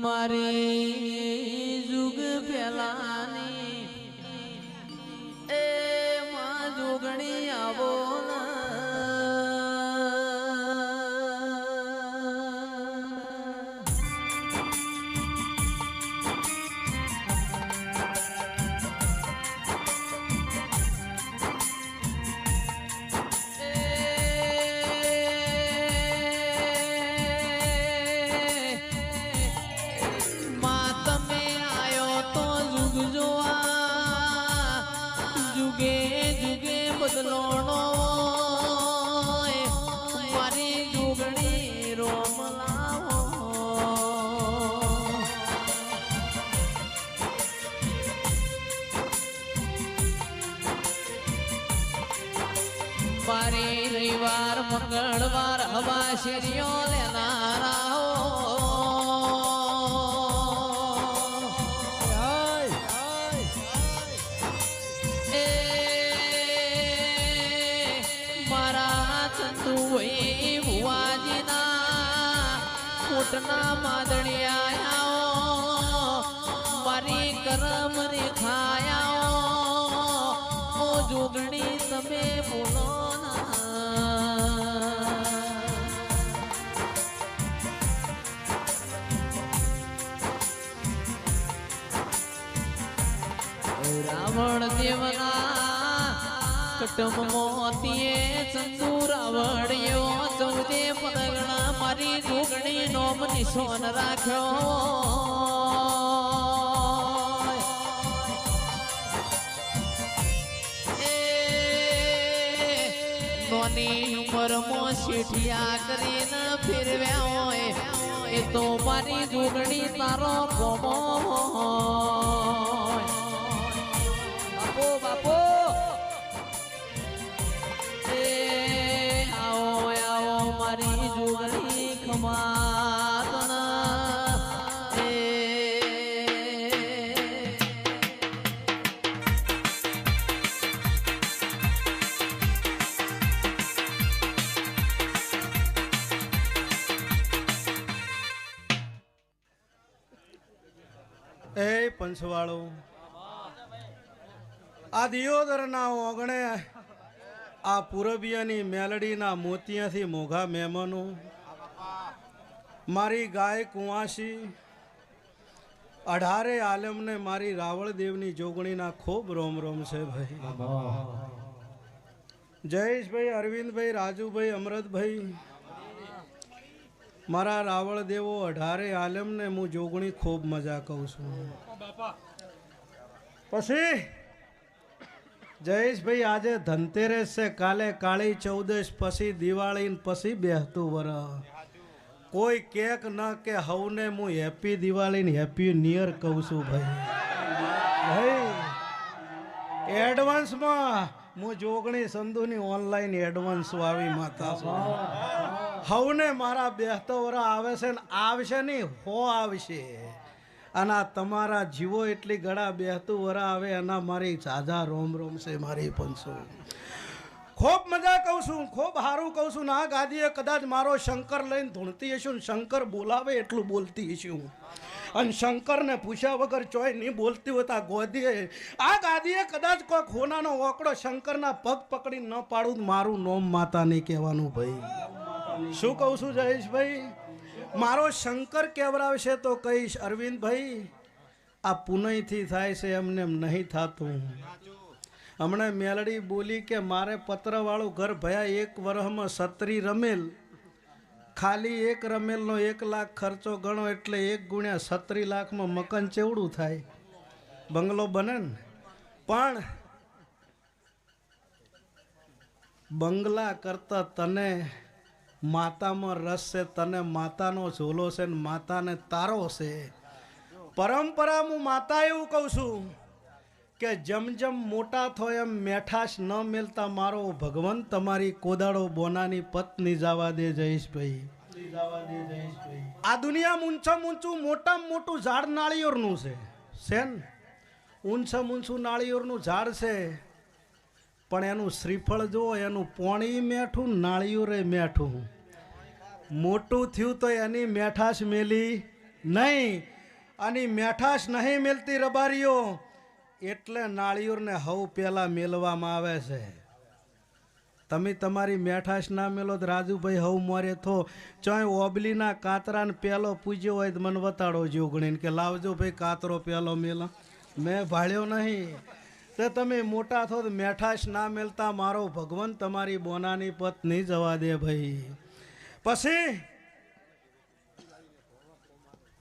મારી મારી રવિવાર, મંગળવાર હવા શેરીઓ લેનારા એ મારા ચંદુ ભાઈ ભુવાજીના કોટના માદણિયા મારી કરમ રેખાયા જોગણી તમે બોલો દેવના કટમ મોતીએ ચંદુ વળ્યો ચૌદે પદગણા મારી જોગણી નોમ નિશોન રાખ્યો. નોની ઉંમરમાં શેઠિયા કરીને ફેરવ્યા હોય, એ તો મારી જોગણી તારો બાપો બાપો. એ આવો આવો મારી જોગણી ખમાતણ એ. એ પંચવાળો આ દિયોદરના ઓગણે આ પૂરબિયાની મેલડીના મોતિયાથી મોઘા મહેમાનો મારી ગાય કુંવાસી અઢારે આલમને મારી રાવળદેવની જોગણીના ખૂબ રોમ રોમ છે ભાઈ. જયેશભાઈ અરવિંદભાઈ રાજુભાઈ અમરતભાઈ મારા રાવળ દેવો અઢારે આલમને હું જોગણી ખૂબ મજા કહું છું. પછી જયેશભાઈ, આજે ધનતેરસ છે. કાલે કાળી ચૌદશ, પછી દિવાળી પછી બેહતું વર કોઈ કેક ન કે હવને હું હેપી દિવાળી ને હેપી નિયર કહું છું ભાઈ. ભાઈ એડવાન્સમાં હું જોગણી સંધુની ઓનલાઈન એડવાન્સ આવી માતા છું. હવને મારા બેહતો વરા આવે છે ને આવશે નહીં, હો આવશે. અને આ તમારા જીવો એટલી ગળા બેહતું વરા આવે એના મારી સાજા રોમ રોમ છે મારી પંચો ખૂબ મજા કહું છું, ખૂબ સારું કહું છું. ના ગાદીએ કદાચ મારો શંકર લઈને ધૂણતી હશું ને શંકર બોલાવે એટલું બોલતી હશું અને શંકરને પૂછ્યા વગર ચોય નહીં બોલતી હોતા ગોદીએ. આ ગાદીએ કદાચ કોઈ ખોનાનો ઓકડો શંકરના પગ પકડી ન પાડું મારું નોમ માતા નહીં કહેવાનું ભાઈ. શું કહું છું જયેશભાઈ? મારો શંકર કેવરાવશે તો કહીશ, અરવિંદભાઈ, આ પુનયથી થાય છે એમને એમ નહીં થતું. હમણાં મેલડી બોલી કે, મારે પત્રવાળું ઘર ભયા એક વર્ષમાં સત્રી રમેલ. ખાલી એક રમેલનો એક લાખ ખર્ચો ગણો એટલે એક ગુણ્યા સત્રી લાખમાં મકાન ચેવડું થાય. બંગલો બને ને. પણ બંગલા કરતાં તને માતામાં રસ છે, તને માતાનો ઝોલો છે ને માતાને તારો છે. પરંપરા હું માતા એવું કહું છું કે જેમ જેમ મોટા થયો એમ મેઠાશ ન મેલતા મારો ભગવાન તમારી કોદાળો બોનાની પત્ની જવા દે જયેશભાઈ આ દુનિયામાં ઊંચામાં ઊંચું મોટામાં મોટું ઝાડ નાળિયેરનું છે. શેન ઊંચામાં ઊંચું નાળિયેરનું ઝાડ છે. પણ એનું શ્રીફળ જુઓ, એનું પોણી મેઠું નાળિયેરે મેઠું. મોટું થયું તો એની મેઠાશ મેલી નહીં. આની મેઠાશ નહીં મેલતી રબારીઓ, એટલે નાળિયુરને હવ પહેલાં મેલવામાં આવે છે. તમે તમારી મેઠાશ ના મેલો તો રાજુભાઈ હવ મોરે થો ચોય ઓબલીના કાતરાને પહેલો પૂજ્યો હોય તો મને વતાડો ગણીને કે લાવજો ભાઈ, કાતરો પહેલો મેલો. મેં ભાળ્યો નહીં. તો તમે મોટા થો મેઠાશ ના મેલતા, મારો ભગવાન તમારી બોનાની પત્ની જવા દે ભાઈ. પછી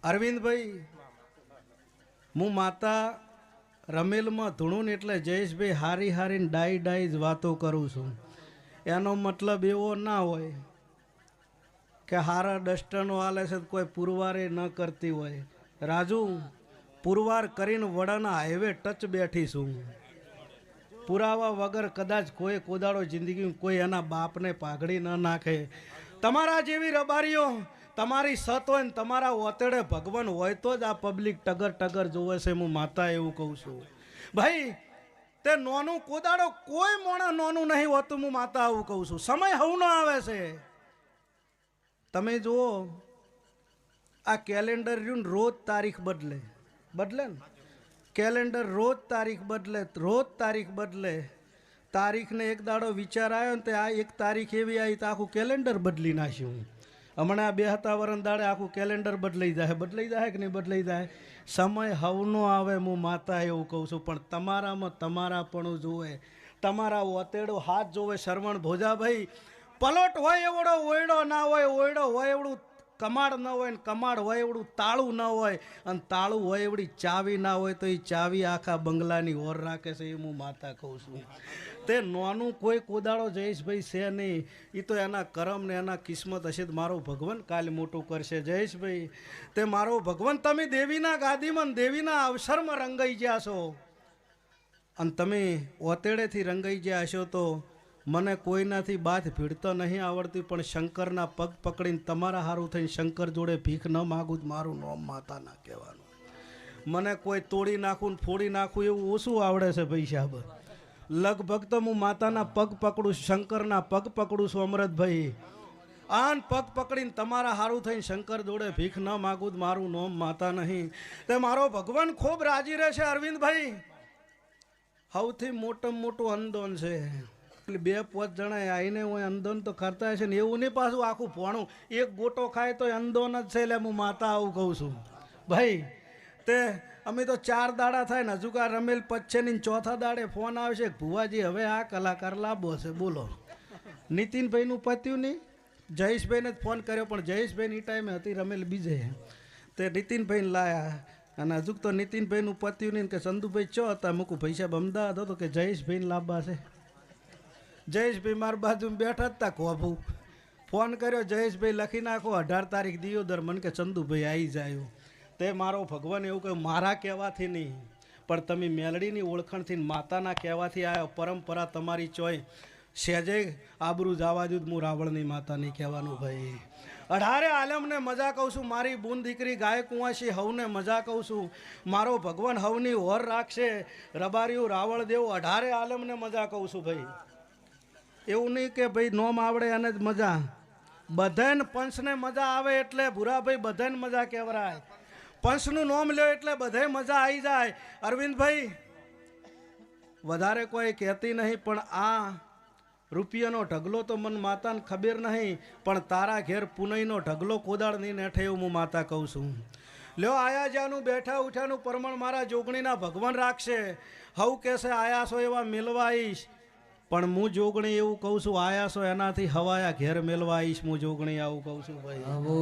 અરવિંદભાઈ, હું માતા રમેલમાં ધૂણું ને એટલે જયેશભાઈ હારી હારીને ડાઈ ડાઈ જ વાતો કરું છું. એનો મતલબ એવો ના હોય કે હારા ડસ્ટનો હાલે છે કોઈ પુરવારે ન કરતી હોય. રાજુ, પુરવાર કરીને વડાના હાઈવે ટચ બેઠી છું. પુરાવા વગર કદાચ કોઈ કોદાળો જિંદગી કોઈ એના બાપને પાઘડી ન નાખે. તમારા જેવી રબારીઓ, તમારી સત હોય ને તમારા ઓતડે ભગવાન હોય તો જ આ પબ્લિક ટગર ટગર જોવે છે હું માતા એવું કહું છું. ભાઈ, તે નોનું કોદાળો કોઈ મોણા નોનું નહીં હોતું હું માતા આવું કહું છું. સમય હવનો આવે છે. તમે જુઓ, આ કેલેન્ડર રહ્યું રોજ તારીખ બદલે. બદલે ને? કેલેન્ડર રોજ તારીખ બદલે, રોજ તારીખ બદલે. તારીખને એક દાડો વિચાર આવ્યો ને તે આ એક તારીખ એવી આવી તો આખું કેલેન્ડર બદલી નાખ્યું હમણાં આ બે હતા વરણ દાડે આખું કેલેન્ડર બદલાઈ જાય બદલાઈ જાય કે નહીં બદલાઈ જાય સમય હવનો આવે હું માતા એવું કહું છું, પણ તમારામાં તમારાપણું જોવે તમારા અતેડો હાથ જોવે શ્રવણ ભોજાભાઈ. પલોટ હોય એવડો, ઓયડો ના હોય, ઓયડો હોય એવડું કમાડ ન હોય ને કમાડ હોય એવડું તાળું ન હોય અને તાળું હોય એવડી ચાવી ના હોય તો એ ચાવી આખા બંગલાની ઓર રાખે છે એ હું માતા કહું છું. તે નોનું કોઈ કોદાળો જયેશભાઈ છે નહીં. એ તો એના કરમ ને એના કિસ્મત હશે તો મારો ભગવાન કાલ મોટું કરશે. જયેશભાઈ, તે મારો ભગવાન તમે દેવીના ગાદીમાં દેવીના અવસરમાં રંગાઈ ગયા છો. અને તમે ઓતેડેથી રંગાઈ ગયા હશો તો મને કોઈનાથી બાથ ભીડતો નહીં આવડતી, પણ શંકરના પગ પકડીને તમારા હારું થઈને શંકર જોડે ભીખ ન માગું જ મારું નોમ માતા ના કહેવાનું. મને કોઈ તોડી નાખું ફોડી નાખું એવું ઓછું આવડે છે ભાઈ સાહેબ. લગભગ તો હું માતાના પગ પકડું, શંકરના પગ પકડું છું અમરતભાઈ. આન પગ પકડીને તમારા હારું થઈને શંકર જોડે ભીખ ન માગું જ મારું નોમ માતા નહીં. તે મારો ભગવાન ખૂબ રાજી રહેશે અરવિંદભાઈ. સૌથી મોટામાં મોટું અંદોન છે. બે પોચ જણા આવીને હું અંદોન તો કરતા હશે ને એવું નહીં પાછું આખું ફોણું એક ગોટો ખાય તો અંદોન જ છે એટલે હું માતા આવું કહું છું. ભાઈ, તે અમે તો ચાર દાડા થાય ને હજુ કા રમેલ પચ્છે ની ચોથા દાડે ફોન આવશે ભુવાજી, હવે આ કલાકાર લાભો છે, બોલો. નીતિનભાઈનું પત્યું નહીં. જયેશભાઈને જ ફોન કર્યો, પણ જયેશભાઈ એ ટાઈમે હતી રમેલ બીજે. તે નીતિનભાઈને લાયા. અને હજુ તો નીતિનભાઈનું પત્યું નહીં કે ચંદુભાઈ ચો હતા? મૂકું પૈસા અમદાવાદ હતો કે જયેશભાઈને લાંબા છે? જયેશભાઈ મારી બાજુ બેઠા જ હતા કોભું. ફોન કર્યો, જયેશભાઈ લખી નાખો, અઢાર તારીખ દિયોદર મને કે ચંદુભાઈ આવી જાય. તે મારો ભગવાન એવું કહ્યું મારા કહેવાથી નહીં, પણ તમે મેલડીની ઓળખણથી માતાના કહેવાથી આવ્યો પરંપરા તમારી ચોય. સેજે આબરૂ જવા દઉં હું રાવણની માતાની કહેવાનું ભાઈ. અઢારે આલમને મજા કહું છું, મારી બૂન દીકરી ગાય કુંવાસી હવને મજા કહું છું. મારો ભગવાન હવની હોર રાખશે રબારિયું રાવળ દેવું અઢારે આલમને મજા કહું છું ભાઈ. એવું નહીં કે ભાઈ નોમ આવડે અને જ મજા. બધાને પંચને મજા આવે એટલે ભૂરાભાઈ બધાને મજા કહેવરાય. પંચનું નોમ લ્યો એટલે બધે મજા આવી જાય. અરવિંદભાઈ, વધારે કોઈ કહેતી નહીં, પણ આ રૂપિયાનો ઢગલો તો મન માતાને ખબર નહીં, પણ તારા ઘેર પુનઈનો ઢગલો કોદાળ નહીં નેઠે એવું હું માતા કહું છું. લ્યો આયા જાનું બેઠા ઉઠાનું પરમણ મારા જોગણીના ભગવાન રાખશે. હવ કહેશે આયા છો એવા મેલવા આવીશ પણ હું જોગણી એવું કહું છું, આયા છો એનાથી હવાયા ઘેર મેલવા આવીશ. હું જોગણી આવું કહું છું, ભાઈ. આવો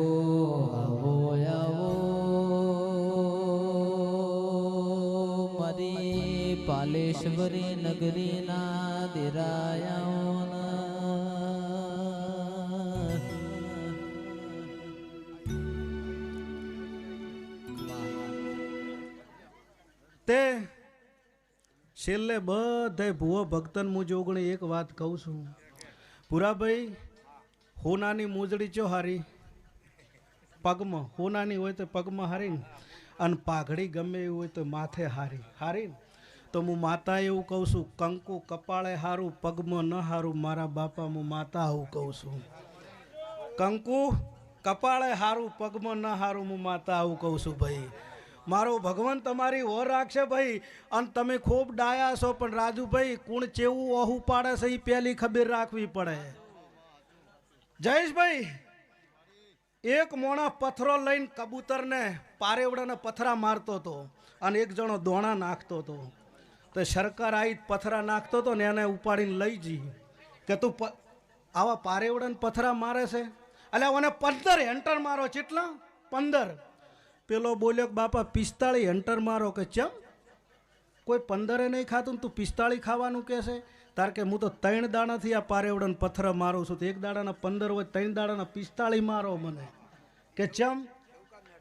આવો આવો, મારી પાલેશ્વરી નગરીના દેરાયાઓના છેલ્લે બધે ભૂવો ભક્તન હું જોગણી એક વાત કહું છું. પુરાભાઈ હોનાની મોજડી ચો હારી? પગમાં, હોનાની હોય તો પગમાં હારીને. અને પાઘડી ગમે એવી હોય તો માથે હારી. હારી તો હું માતા એવું કહું છું, કંકુ કપાળે હારું, પગમાં ન હારું, મારા બાપા હું માતા આવું કહું છું. કંકુ કપાળે હારું, પગમાં ન હારું હું માતા આવું કહું છું ભાઈ. મારો ભગવાન તમારી ઓર રાખશે ભાઈ. અને તમે ખૂબ ડાયા છો, પણ રાજુભાઈ, કુણ ચેવું ઓહું પાડે છે એ પહેલી ખબર રાખવી પડે. જયેશભાઈ, એક મોણા પથરો લઈને કબૂતરને પારેવડાને પથરા મારતો હતો અને એક જણો દોણા નાખતો હતો. તો સરકાર આવી પથરા નાખતો હતો ને એને ઉપાડીને લઈ જઈ કે તું આવા પારેવડાને પથરા મારે છે? એટલે મને પંદર એન્ટર મારો, ચેટલા? પંદર. પેલો બોલ્યો કે, બાપા, પિસ્તાળી હેન્ટર મારો કે ચમ? કોઈ પંદરે નહીં ખાતું ને તું પિસ્તાળી ખાવાનું કહેશે તાર કે હું તો ત્રણ દાણાથી આ પારેવડન પથ્થર મારું છું, તો એક દાડાના પંદર હોય, ત્રણ દાડાના પિસ્તાળી મારો મને. કે ચમ?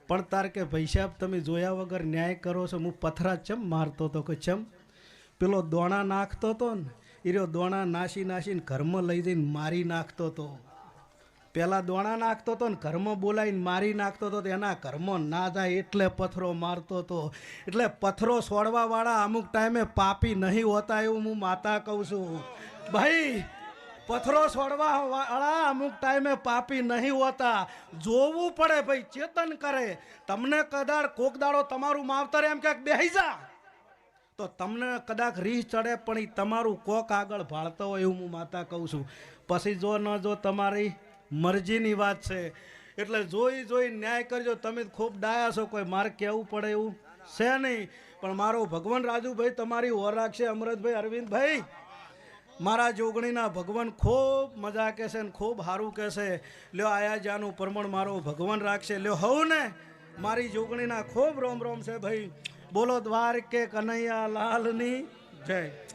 પણ તાર કે, ભાઈ સાહેબ, તમે જોયા વગર ન્યાય કરો છો, હું પથરા ચમ મારતો હતો કે ચમ? પેલો દોણા નાખતો હતો ને એ રહ્યો દોણા નાસી નાસીને ઘરમાં લઈ જઈને મારી નાખતો હતો. પેલા દોણા નાખતો હતો ને ઘરમાં બોલાવીને મારી નાખતો હતો એના ઘરમાં ના જાય એટલે પથરો મારતો હતો એટલે પથરો છોડવાવાળા અમુક ટાઈમે પાપી નહીં હોતા એવું હું માતા કહું છું. ભાઈ, પથરો છોડવાવાળા અમુક ટાઈમે પાપી નહીં હોતા. જોવું પડે ભાઈ, ચેતન કરે. તમને કદાચ કોક દાડો તમારું માવતર એમ ક્યાંક બેહી જા. તો તમને કદાચ રીહ ચડે પણ એ તમારું કોક આગળ ભાળતો હોય એવું હું માતા કહું છું. પછી જો ન જો તમારી મરજીની વાત છે. એટલે જોઈ જોઈ ન્યાય કરજો. તમે ખૂબ ડાયા છો. કોઈ મારે કહેવું પડે એવું છે નહીં. પણ મારો ભગવાન રાજુભાઈ, તમારી ઓર રાખશે અમરતભાઈ અરવિંદભાઈ. મારા જોગણીના ભગવાન ખૂબ મજા કહેશે ને ખૂબ સારું કહેશે. લ્યો, આયા જાનું પ્રમાણ મારો ભગવાન રાખશે. લ્યો હવું ને? મારી જોગણીના ખૂબ રોમ રોમ છે ભાઈ. બોલો, દ્વારકે કનૈયા લાલની જય.